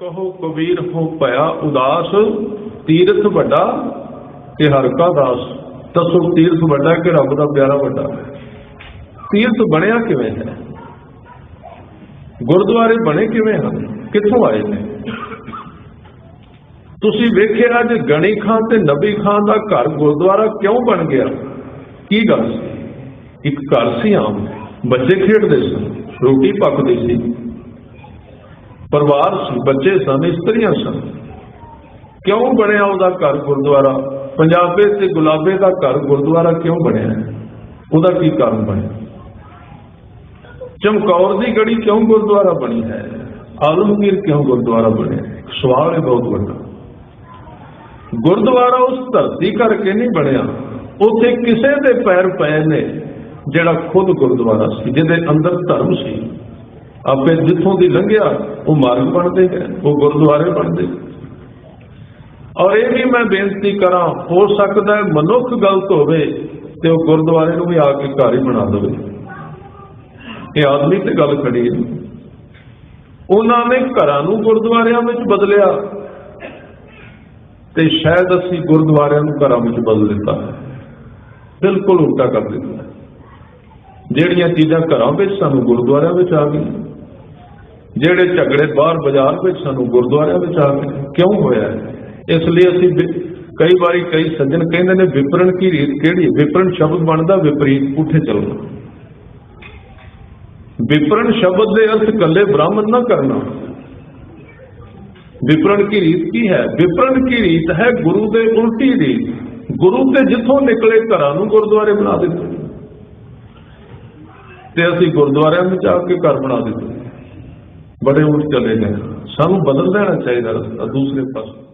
ਕਹੋ ਕਬੀਰ ਹੋ ਭਇਆ ਉਦਾਸ, ਤੀਰਥ ਵੱਡਾ ਕਿ ਹਰ ਕਾ ਦਾਸ। ਦੱਸੋ ਤੀਰਥ ਵੱਡਾ ਕਿ ਰੱਬ ਦਾ ਪਿਆਰਾ ਵੱਡਾ ਤੀਰਥ ਬਣਿਆ ਕਿਵੇਂ ਹੈ? ਗੁਰਦੁਆਰੇ ਬਣੇ ਕਿਵੇਂ ਹਨ? ਕਿੱਥੋਂ ਆਏ ਨੇ? ਤੁਸੀਂ ਵੇਖਿਆ ਅੱਜ ਗਣੀ ਖਾਨ ਤੇ ਨਬੀ ਖਾਂ ਦਾ ਘਰ ਗੁਰਦੁਆਰਾ ਕਿਉਂ ਬਣ ਗਿਆ? ਕੀ ਗੱਲ ਸੀ? ਇੱਕ ਘਰ ਸੀ ਆਮ। ਬੱਚੇ ਖੇਡਦੇ ਸਨ ਰੋਟੀ ਪੱਕਦੀ ਸੀ। ਪਰਿਵਾਰ ਸੀ, ਬੱਚੇ ਸਨ, ਇਸਤਰੀਆਂ ਸਨ। ਕਿਉਂ ਬਣਿਆ ਉਹਦਾ ਘਰ ਗੁਰਦੁਆਰਾ? ਪੰਜਾਬੇ ਤੇ ਗੁਲਾਬੇ ਦਾ ਘਰ ਗੁਰਦੁਆਰਾ ਕਿਉਂ ਬਣਿਆ? ਉਹਦਾ ਕੀ ਕਾਰਨ ਬਣਿਆ? ਚਮਕੌਰ ਦੀ ਗੜੀ ਕਿਉਂ ਗੁਰਦੁਆਰਾ ਬਣੀ ਹੈ? ਆਲਮਗੀਰ ਕਿਉਂ ਗੁਰਦੁਆਰਾ ਬਣਿਆ? ਸਵਾਲ ਹੈ ਬਹੁਤ ਵੱਡਾ। ਗੁਰਦੁਆਰਾ ਉਸ ਧਰਤੀ ਕਰਕੇ ਨਹੀਂ ਬਣਿਆ। ਉੱਥੇ ਕਿਸੇ ਦੇ ਪੈਰ ਪਏ ਨੇ ਜਿਹੜਾ ਖੁਦ ਗੁਰਦੁਆਰਾ ਸੀ, ਜਿਹਦੇ ਅੰਦਰ ਧਰਮ ਸੀ। ਆਪੇ ਜਿੱਥੋਂ ਦੀ ਲੰਘਿਆ, ਉਹ ਮਾਰਗ ਬਣਦੇ ਹੈ, ਉਹ ਗੁਰਦੁਆਰੇ ਬਣਦੇ ਔਰ ਇਹ ਵੀ ਮੈਂ ਬੇਨਤੀ ਕਰਾਂ, ਹੋ ਸਕਦਾ ਹੈ ਮਨੁੱਖ ਗਲਤ ਹੋਵੇ ਤੇ ਉਹ ਗੁਰਦੁਆਰੇ ਨੂੰ ਵੀ ਆ ਕੇ ਘਰ ਹੀ ਬਣਾ ਦੇਵੇ। ਇਹ ਆਦਮੀ ਤੇ ਗੱਲ ਖੜੀ ਹੈ। ਉਹਨਾਂ ਨੇ ਘਰਾਂ ਨੂੰ ਗੁਰਦੁਆਰਿਆਂ ਵਿੱਚ ਬਦਲਿਆ ਤੇ ਸ਼ਾਇਦ ਅਸੀਂ ਗੁਰਦੁਆਰਿਆਂ ਨੂੰ ਘਰਾਂ ਵਿੱਚ ਬਦਲ ਦਿੱਤਾ। ਬਿਲਕੁਲ ਉਲਟਾ ਕਰ ਦਿੱਤਾ। ਜਿਹੜੀਆਂ ਚੀਜ਼ਾਂ ਘਰਾਂ ਵਿੱਚ ਸਾਨੂੰ ਗੁਰਦੁਆਰਿਆਂ ਵਿੱਚ ਆ ਗਈਆਂ ਜਿਹੜੇ ਝਗੜੇ ਬਾਹਰ ਬਾਜ਼ਾਰ ਵਿੱਚ ਸਾਨੂੰ ਗੁਰਦੁਆਰਿਆਂ ਵਿੱਚ ਆ ਕੇ ਕਿਉਂ ਹੋਇਆ ਹੈ? ਇਸ ਲਈ ਅਸੀਂ ਕਈ ਵਾਰੀ ਕਈ ਸੱਜਣ ਕਹਿੰਦੇ ਨੇ ਵਿਪਰਨ ਕੀ ਰੀਤ, ਕਿਹੜੀ? ਹੈ? ਵਿਪਰਨ ਸ਼ਬਦ ਬਣਦਾ, ਵਿਪਰੀਤ ਪੁੱਠੇ ਚੱਲਣਾ। ਵਿਪਰਨ ਸ਼ਬਦ ਦੇ ਅਰਥ ਕੱਲੇ ਬ੍ਰਾਹਮਣ ਨਾ ਕਰਨਾ। ਵਿਪਰਨ ਕੀ ਰੀਤ ਕੀ ਹੈ? ਵਿਪਰਣ ਕੀ ਰੀਤ ਹੈ? ਗੁਰੂ ਦੇ ਉਲਟੀ ਰੀਤ। ਗੁਰੂ ਤੇ ਜਿੱਥੋਂ ਨਿਕਲੇ ਘਰਾਂ ਨੂੰ ਗੁਰਦੁਆਰੇ ਬਣਾ ਦਿੱਤੇ। ਤੇ ਅਸੀਂ ਗੁਰਦੁਆਰਿਆਂ ਵਿੱਚ ਆ ਕੇ ਘਰ ਬਣਾ ਦਿੱਤੇ। ਬੜੇ ਉਲਟ ਚਲੇ ਗਏ। ਸਾਨੂੰ ਬਦਲ ਲੈਣਾ ਚਾਹੀਦਾ ਦੂਸਰੇ ਪਾਸੇ।